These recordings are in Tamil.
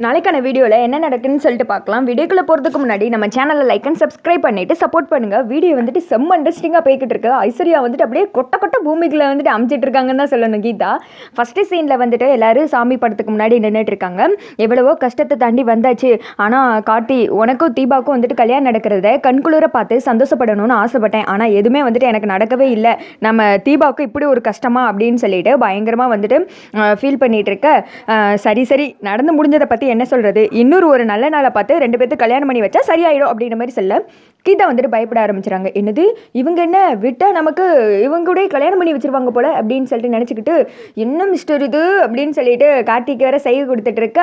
நாளைக்கான வீடியோவில் என்ன நடக்குன்னு சொல்லிட்டு பார்க்கலாம். வீடியோக்குள்ளே போகிறதுக்கு முன்னாடி நம்ம சேனலை லைக் அண்ட் சப்ஸ்கிரைப் பண்ணிவிட்டு சப்போர்ட் பண்ணுங்கள் வீடியோ வந்துட்டு செம்ம இன்ட்ரெஸ்டிங்காக போய்கிட்டு இருக்கு ஐஸ்வர்யா வந்துட்டு அப்படியே கொட்ட கொட்ட பூமிக்குள்ள வந்துட்டு அமைச்சிட்டு இருக்காங்கன்னு தான் சொல்லணும் கீதா. ஃபஸ்ட்டு சீனில் வந்துட்டு எல்லாரும் சாமி படத்துக்கு முன்னாடி நின்றுட்டு இருக்காங்க. எவ்வளவோ கஷ்டத்தை தாண்டி வந்தாச்சு. ஆனால் கார்த்தி உனக்கும் தீபாவுக்கும் வந்துட்டு கல்யாணம் நடக்கிறத கண்குளிர பார்த்து சந்தோஷப்படணும்னு ஆசைப்பட்டேன். ஆனால் எதுவுமே வந்துட்டு எனக்கு நடக்கவே இல்லை. நம்ம தீபாவுக்கு இப்படி ஒரு கஷ்டமா அப்படின்னு சொல்லிட்டு பயங்கரமாக வந்துட்டு ஃபீல் பண்ணிகிட்டு இருக்க. சரி சரி நடந்து முடிஞ்சதை பற்றி என்ன சொல்கிறது இன்னொரு ஒரு நல்ல நாளை பார்த்து ரெண்டு பேர்த்து கல்யாணம் பண்ணி வச்சா சரியாயிடும் அப்படின்ற மாதிரி சொல்ல கீதா வந்துட்டு பயப்பட ஆரம்பிச்சிட்டாங்க என்னது? இவங்க என்ன? விட்டால் நமக்கு இவங்க கூட கல்யாணம் பண்ணி வச்சிருவாங்க போல் அப்படின்னு சொல்லிட்டு நினச்சிக்கிட்டு என்ன மிஸ்டர் இது? அப்படின்னு சொல்லிட்டு கார்த்திக் வேற செய்ய கொடுத்துட்டு இருக்க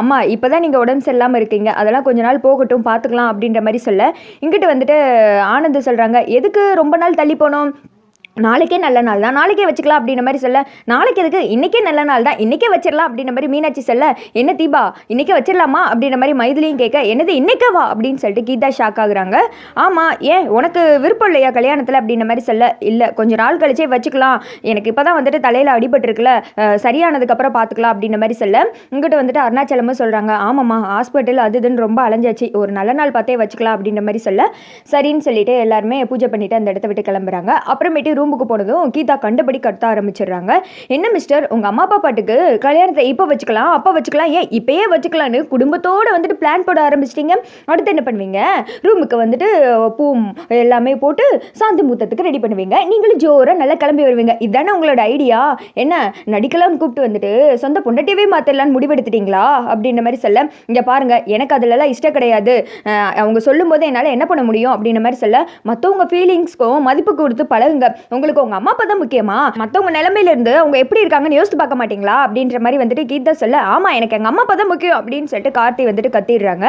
அம்மா இப்போ தான் நீங்கள் உடம்பு சரியில்லாமல் இருக்கீங்க. அதெல்லாம் கொஞ்ச நாள் போகட்டும் பார்த்துக்கலாம் அப்படின்ற மாதிரி சொல்ல. இங்கிட்டு வந்துட்டு ஆனந்த் சொல்கிறாங்க எதுக்கு ரொம்ப நாள் தள்ளி போனோம்? நாளைக்கே நல்ல நாள் தான். நாளைக்கே வச்சுக்கலாம் அப்படின்ற மாதிரி சொல்ல நாளைக்கு எதுக்கு? இன்றைக்கே நல்ல நாள் தான். இன்றைக்கே வச்சிடலாம் அப்படின்ற மாதிரி மீனாட்சி சொல்ல என்ன தீபா இன்றைக்கே வச்சிடலாமா? அப்படின்ற மாதிரி மைதிலியும் கேட்க என்னது இன்றைக்கே வா? அப்படின்னு சொல்லிட்டு கீதா ஷாக் ஆகுறாங்க. ஆமாம் ஏன்? உனக்கு விருப்பம் இல்லையா கல்யாணத்தில்? அப்படின்ற மாதிரி சொல்ல இல்லை கொஞ்சம் நாள் கழிச்சே வச்சுக்கலாம். எனக்கு இப்போ தான் வந்துட்டு தலையில் அடிபட்டுருக்குல. சரியானதுக்கப்புறம் பார்த்துக்கலாம் அப்படின்ற மாதிரி சொல்ல உங்ககிட்ட வந்துட்டு அருணாச்சலமும் சொல்கிறாங்க ஆமாம்மா ஹாஸ்பிட்டல் அது இதுன்னு ரொம்ப அலைஞ்சாச்சு. ஒரு நல்ல நாள் பார்த்தே வச்சுக்கலாம். அப்படின்ற மாதிரி சொல்ல சரின்னு சொல்லிட்டு எல்லாருமே பூஜை பண்ணிவிட்டு அந்த இடத்த விட்டு கிளம்புறாங்க. அப்புறமேட்டு ரூமுக்கு போனதும் கீதா கண்டபடி கத்த ஆரம்பிச்சிடுறாங்க. என்ன மிஸ்டர் உங்கள் அம்மா அப்பா பாட்டுக்கு கல்யாணத்தை இப்போ வச்சுக்கலாம் அப்போ வச்சுக்கலாம் ஏன் இப்போயே வச்சுக்கலான்னு குடும்பத்தோடு வந்துட்டு பிளான் போட ஆரம்பிச்சிட்டிங்க? அடுத்து என்ன பண்ணுவீங்க? ரூமுக்கு வந்துட்டு பூ எல்லாமே போட்டு சாந்தி முத்தத்துக்கு ரெடி பண்ணுவீங்க. நீங்களும் ஜோராக நல்லா கிளம்பி வருவீங்க. இதுதானே உங்களோட ஐடியா என்ன நடிக்கலாம்னு கூப்பிட்டு வந்துட்டு சொந்த பொண்டாட்டியவே மாற்றிடலான்னு முடிவெடுத்துட்டீங்களா? அப்படின்ற மாதிரி சொல்ல இங்கே பாருங்கள் எனக்கு அதிலலாம் இஷ்டம் கிடையாது. அவங்க சொல்லும் போது என்னால் என்ன பண்ண முடியும்? அப்படின்ற மாதிரி சொல்ல மற்றவங்க ஃபீலிங்ஸ்க்கும் மதிப்பு கொடுத்து பழகுங்க. உங்களுக்கு உங்கள் அம்மா அப்பா தான் முக்கியமா? மற்றவங்க நிலமையில இருந்து அவங்க எப்படி இருக்காங்கன்னு யோசித்து பார்க்க மாட்டீங்களா? அப்படின்ற மாதிரி வந்துட்டு கீதா சொல்ல ஆமாம் எனக்கு எங்கள் அம்மா அப்பா தான் முக்கியம் அப்படின்னு சொல்லிட்டு கார்த்தி வந்துட்டு கத்திடுறாங்க.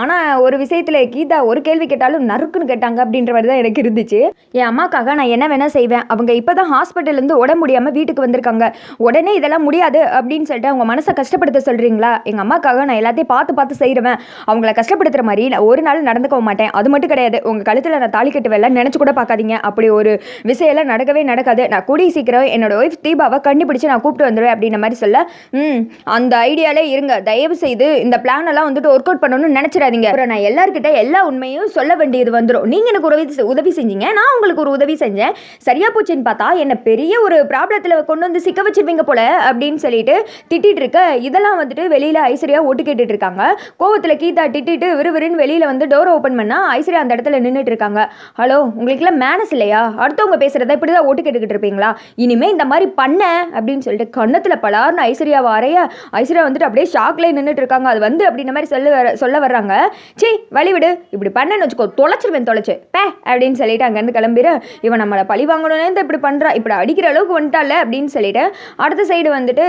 ஆனால் ஒரு விஷயத்தில் கீதா ஒரு கேள்வி கேட்டாலும் நறுக்குன்னு கேட்டாங்க அப்படின்ற மாதிரி தான் எனக்கு இருந்துச்சு. என் அம்மாக்காக நான் என்ன வேணால் செய்வேன்? அவங்க இப்போ தான் ஹாஸ்பிட்டல்லேருந்து உடம்பு முடியாமல் வீட்டுக்கு வந்திருக்காங்க. உடனே இதெல்லாம் முடியாது அப்படின்னு சொல்லிட்டு அவங்க மனசை கஷ்டப்படுத்த சொல்கிறீங்களா எங்கள் அம்மாக்காக நான் எல்லாத்தையும் பார்த்து பார்த்து செய்கிறேன் அவங்கள கஷ்டப்படுத்துகிற மாதிரி நான் ஒரு நாள் நடந்துக்க மாட்டேன். அது மட்டும் கிடையாது. உங்கள் கழுத்தில் நான் தாலி கட்டு வேலை நினச்சி கூட பார்க்காதீங்க. அப்படி ஒரு விஷயம்லாம் நடக்கவே நடக்காது. நான் கூடிய சீக்கிரம் என்னோட ஒய்ஃப் தீபாவை கண்டுபிடிச்சு நான் கூப்பிட்டு வந்துடுவேன் அப்படின்ற மாதிரி சொல்ல ம் அந்த ஐடியாலே இருங்க. தயவு செய்து இந்த பிளானெல்லாம் வந்துட்டு ஒர்க் அவுட் பண்ணணும்னு நினச்சிடாதீங்க. அப்புறம் நான் எல்லாருக்கிட்ட எல்லா உண்மையும் சொல்ல வேண்டியது வந்துடும் நீங்கள் எனக்கு உதவி உதவி செஞ்சீங்க. நான் உங்களுக்கு ஒரு உதவி செஞ்சேன். சரியா போச்சுன்னு பார்த்தா என்ன பெரிய ஒரு ப்ராப்ளத்தில் கொண்டு வந்து சிக்க வச்சிருவீங்க போல அப்படின்னு சொல்லிட்டு திட்டிகிட்டு இருக்க இதெல்லாம் வந்துட்டு வெளியில் ஐஸ்வர்யா ஓட்டு கேட்டுட்டு இருக்காங்க. கோவத்தில் கீதா திட்டிட்டு விறுவிறுன்னு வெளியில் வந்து டோர் ஓப்பன் பண்ணால் ஐஸ்வர்யா அந்த இடத்துல நின்றுட்டு இருக்காங்க. ஹலோ உங்களுக்குலாம் மேனஸ் இல்லையா? அடுத்தவங்க பேசுகிறத இப்படி தான் ஓட்டு கேட்டுக்கிட்டு இருப்பீங்களா? இனிமேல் இந்த மாதிரி பண்ண அப்படின்னு சொல்லிட்டு கன்னத்தில் பலார்னு ஐஸ்வர்யா வரைய ஐஸ்வர்யா வந்துட்டு அப்படியே ஷாக்லேயே நின்றுட்டு இருக்காங்க. அது வந்து அப்படின்ற மாதிரி சொல்ல வர சொல்ல வர்றாங்க. சே வழிவிடு இப்படி பண்ணேன்னு வச்சுக்கோ தொலைச்சிருவேன் தொலைச்சு. பே அப்படின்னு சொல்லிட்டு அங்கேருந்து கிளம்பிடு இவன் நம்மளை பழி வாங்கணும்னு தான் இப்படி பண்ணுறா இப்படி அடிக்கிற அளவுக்கு வந்துட்டால அப்படின்னு சொல்லிட்டு அடுத்த சைடு வந்துட்டு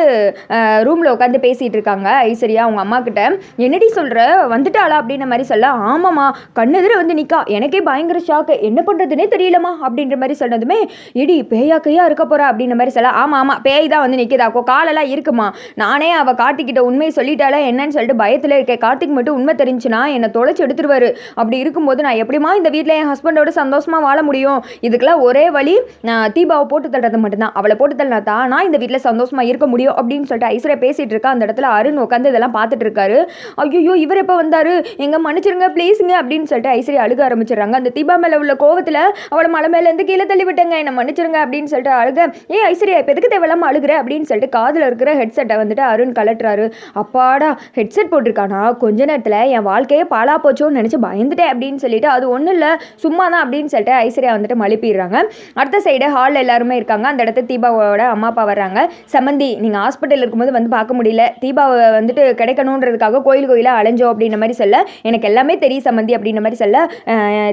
ரூமில் உட்காந்து பேசிகிட்டு இருக்காங்க ஐஸ்வர்யா அவங்க அம்மா கிட்ட. என்னடி சொல்கிற வந்துட்டாளா அப்படின்ற மாதிரி சொல்ல ஆமாம்மா. கண்ணெதிர வந்து நிற்கா எனக்கே பயங்கர ஷாக்கு என்ன பண்ணுறதுனே தெரியலமா அப்படின்ற மாதிரி சொன்னதுமே எடி பேயா கையா இருக்க போறா? அப்படின்ற மாதிரி சொல்ல ஆமாம் ஆமாம் பேய் தான் வந்து நிற்கிதாக்கோ காலெல்லாம் இருக்குமா? நானே அவள் கார்த்திக்கிட்ட உண்மையை சொல்லிட்டாலே என்னன்னு சொல்லிட்டு பயத்தில் இருக்கேன். கார்த்திக் மட்டும் உண்மை தெரிஞ்சுனா என்னை தொலைச்சி எடுத்துருவாரு. அப்படி இருக்கும்போது நான் எப்படிமா இந்த வீட்டில் என் ஹஸ்பண்டோட சந்தோஷமாக வாழ முடியும்? இதுக்கெல்லாம் ஒரே வழி நான் தீபாவை போட்டு தள்ளுறது மட்டும்தான். அவளை போட்டு தள்ளினா தான் நான் இந்த வீட்டில் சந்தோஷமா இருக்க முடியும்? அப்படின்னு சொல்லிட்டு ஐஸ்வர்யா பேசிட்டு இருக்கா. அந்த இடத்துல அருண் உட்காந்து இதெல்லாம் பார்த்துட்டு இருக்காரு. ஐயோ இவர் எப்போ வந்தாரு? எங்க மன்னிச்சிருங்க ப்ளீஸுங்க அப்படின்னு சொல்லிட்டு ஐஸ்வர்யா அழுக ஆரம்பிச்சிடுறாங்க. அந்த தீபா மேலே உள்ள கோவத்தில் அவளை மலை மேலேருந்து கீழே தள்ளி விட்டேங்க என்னை மன்னிச்சிருங்க அப்படின்னு சொல்லிட்டு அழுக. ஏ ஐஸ்வர்யா இப்போ எதுக்கு தேவையில்லாம அழுகுற? அப்படின்னு சொல்லிட்டு காதில் இருக்கிற ஹெட்செட்டை வந்துட்டு அருண் கலட்டுறாரு அப்பாடா ஹெட்செட் போட்டிருக்கானா? கொஞ்ச நேரத்தில் என் வாழ்க்கையே பாலா போச்சோன்னு நினச்சி பயந்துட்டேன் அப்படின்னு சொல்லிட்டு அது ஒன்றும் இல்லை சும்மா தான் அப்படின்னு சொல்லிட்டு ஐஸ்வர்யா வந்துட்டு மழுப்பிடுறாங்க. அடுத்த சைடு ஹாலில் எல்லாருமே இருக்காங்க. அந்த இடத்துல தீபாவோட அம்மா அப்பா வர்றாங்க. சமந்தி நீங்கள் ஹாஸ்பிட்டல் இருக்கும்போது வந்து பார்க்க முடியல. தீபாவை வந்துட்டு கிடைக்கணுன்றதுக்காக கோயில் கோயிலாக அலைஞ்சோம் அப்படின்ற மாதிரி சொல்ல. எனக்கு எல்லாமே தெரியும் சமந்தி அப்படின்ற மாதிரி சொல்ல.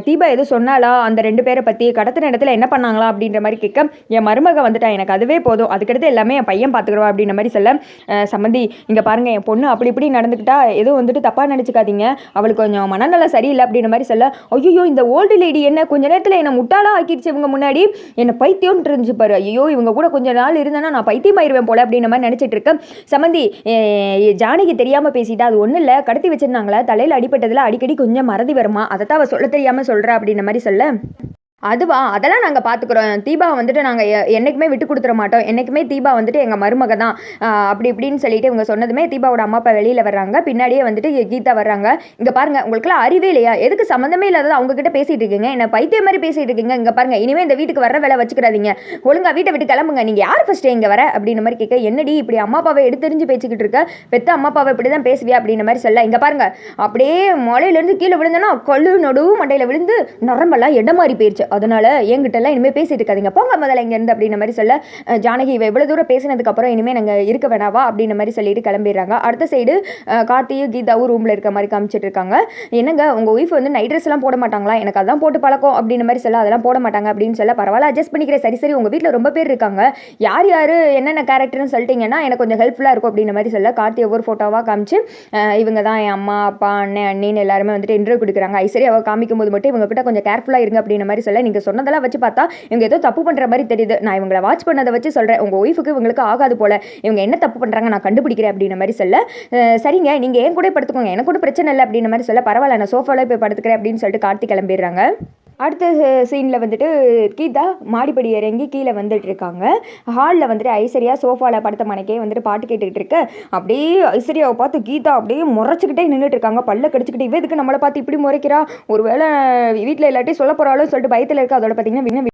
தீபா எதுவும் சொன்னாலா அந்த ரெண்டு பேரை பற்றி கடத்தின இடத்துல என்ன பண்ணாங்களா அப்படின்ற மாதிரி கேட்க என் மருமக வந்துட்டா எனக்கு அதுவே போதும். அதுக்கடுத்து எல்லாமே என் பையன் பார்த்துக்குறவா அப்படின்ற மாதிரி சொல்ல சம்மந்தி இங்கே பாருங்கள் என் பொண்ணு அப்படி இப்படி நடந்துக்கிட்டா எதுவும் வந்துட்டு தப்பாக நினச்சிக்காதீங்க. அவளுக்கு கொஞ்சம் மனநலம் சரியில்லை அப்படின்ற மாதிரி சொல்ல ஐயோ இந்த ஓல்டு லேடி என்ன கொஞ்ச நேரத்தில் என்னை முட்டாளாக ஆக்கிடுச்சு இவங்க முன்னாடி. என்னை பைத்தியம்னு இருந்துச்சு பாரு. ஐயோ இவங்க கூட கொஞ்ச நாள் இருந்தேன்னா நான் பைத்தியமாயிருவேன் போல அப்படின்ற மாதிரி நினச்சிட்டு இருக்கேன் சமந்தி ஜானகி தெரியாமல் பேசிட்டா அது ஒன்றும் இல்லை. கடத்தி வச்சிருந்தாங்களே? தலையில் அடிபட்டதில் அடிக்கடி கொஞ்சம் மறதி வருமா? அதை தான் அவள் சொல்ல தெரியாமல் சொல்கிறா அப்படின்ற மாதிரி சொல்ல அதுவா அதெல்லாம் நாங்கள் பார்த்துக்குறோம் தீபா வந்துட்டு நாங்கள் என்றைக்குமே விட்டு கொடுத்துட மாட்டோம். என்றைக்குமே தீபா வந்துட்டு எங்கள் மருமக தான். அப்படி இப்படின்னு சொல்லிட்டு இவங்க சொன்னதுமே தீபாவோட அம்மா அப்பா வெளியில் வர்றாங்க. பின்னாடியே வந்துட்டு கீதா வர்றாங்க. இங்கே பாருங்கள் உங்களுக்குலாம் அறிவே இல்லையா? எதுக்கு சம்மந்தமே இல்லாதது அவங்கக்கிட்ட பேசிகிட்டு இருக்கீங்க. என்ன பைத்தியம் மாதிரி பேசிகிட்டு இருக்கீங்க. இங்கே பாருங்க இனிமே இந்த வீட்டுக்கு வர வேலை வச்சுக்கிறாதீங்க. ஒழுங்காக வீட்டை விட்டு கிளம்புங்க. நீங்கள் யார் ஃபஸ்ட்டு இங்கே வர? அப்படின்ற மாதிரி கேட்க என்னடி இப்படி அம்மா அப்பாவை எடுத்தெறிஞ்சு பேசிக்கிட்டு இருக்க? பெத்த அம்மா அப்பாவை இப்படி தான் பேசுவியா? அப்படின்ற மாதிரி சொல்ல. இங்கே பாருங்கள் அப்படியே மலையிலேருந்து கீழே விழுந்தேன்னா கல்லு நடு மண்டையில் விழுந்து நரம்பெல்லாம் இடம் மாறி போயிடுச்சு அதனால எங்கிட்டலாம் இனிமேல் பேசிட்டு இருக்காதீங்க. போங்க முதல்ல இங்கேருந்து அப்படின்ற மாதிரி சொல்ல ஜானகி இவ இவ்வளோ தூரம் பேசினதுக்கப்புறம் இனிமேல் நாங்கள் இருக்க வேணாவா அப்படின்ற மாதிரி சொல்லிட்டு கிளம்பிடுறாங்க. அடுத்த சைடு கார்த்தியும் கீதாவும் ரூமில் இருக்க மாதிரி காமிச்சிட்டு இருக்காங்க. என்னங்க உங்கள் ஒய்ஃப் வந்து நைட் ட்ரெஸ்லாம் போட மாட்டாங்களா? எனக்கு அதான் போட்டு பழக்கம் அப்படின்ற மாதிரி சொல்ல அதெல்லாம் போட மாட்டாங்க அப்படின்னு சொல்ல பரவாயில்ல அட்ஜஸ்ட் பண்ணிக்கிறேன். சரி சரி உங்கள் வீட்டில் ரொம்ப பேர் இருக்காங்க. யார் யார் என்னென்ன கேரக்டர்னு சொல்லிட்டீங்கன்னா எனக்கு கொஞ்சம் ஹெல்ப்ஃபுல்லாக இருக்கும் அப்படின்ற மாதிரி சொல்ல கார்த்தி ஒவ்வொரு ஃபோட்டோவாக காமிச்சு இவங்க தான் என் அம்மா அப்பா அண்ணன் அண்ணின்னு எல்லாருமே வந்துட்டு இன்டர்வியூ கொடுக்குறாங்க. ஐஸ்வர்யா அவள் காமிக்கும் போது மட்டும் இவங்க கிட்ட கொஞ்சம் கேர்ஃபுல்லாக இருங்க அப்படின்ற மாதிரி சொல்ல நீங்கள் சொன்னதெல்லாம் வச்சு பார்த்தா இவங்க ஏதோ தப்பு பண்ணுற மாதிரி தெரியுது. நான் இவங்களை வாட்ச் பண்ணதை வச்சு சொல்கிறேன் உங்கள் ஒய்ஃபுக்கு இவங்களுக்கு ஆகாது போல. இவங்க என்ன தப்பு பண்ணுறாங்க நான் கண்டுபிடிக்கிறேன் அப்படின்ற மாதிரி சொல்ல. சரிங்க. நீங்கள் ஏன் கூட படுத்துக்கோங்க. எனக்கு கூட பிரச்சனை இல்லை அப்படின்ற மாதிரி சொல்ல. பரவாயில்ல. நான் சோஃபாவில் போய் படுத்துக்கிறேன் அப்படின்னு சொல்லிட்டு கார்த்தி கிளம்பிடுறாங்க. அடுத்த சீனில் வந்துட்டு கீதா மாடிப்படி இறங்கி கீழே வந்துட்டு இருக்காங்க. ஹாலில் வந்துட்டு ஐஸ்வர்யா சோஃபாவில் படுத்த மனைக்கே வந்துட்டு பாட்டு கேட்டுக்கிட்டு இருக்கு. அப்படியே ஐஸ்வர்யாவை பார்த்து கீதா அப்படியே முறைச்சிக்கிட்டே நின்றுட்டு இருக்காங்க. பல்ல கடிச்சிக்கிட்டு இவ இதுக்கு நம்மளை பார்த்து இப்படி முறைக்கிறா? ஒருவேளை வீட்டில் இல்லாட்டி சொல்ல போகிறாலும் சொல்லிட்டு பயத்தில் இருக்க? அதோட பார்த்தீங்கன்னா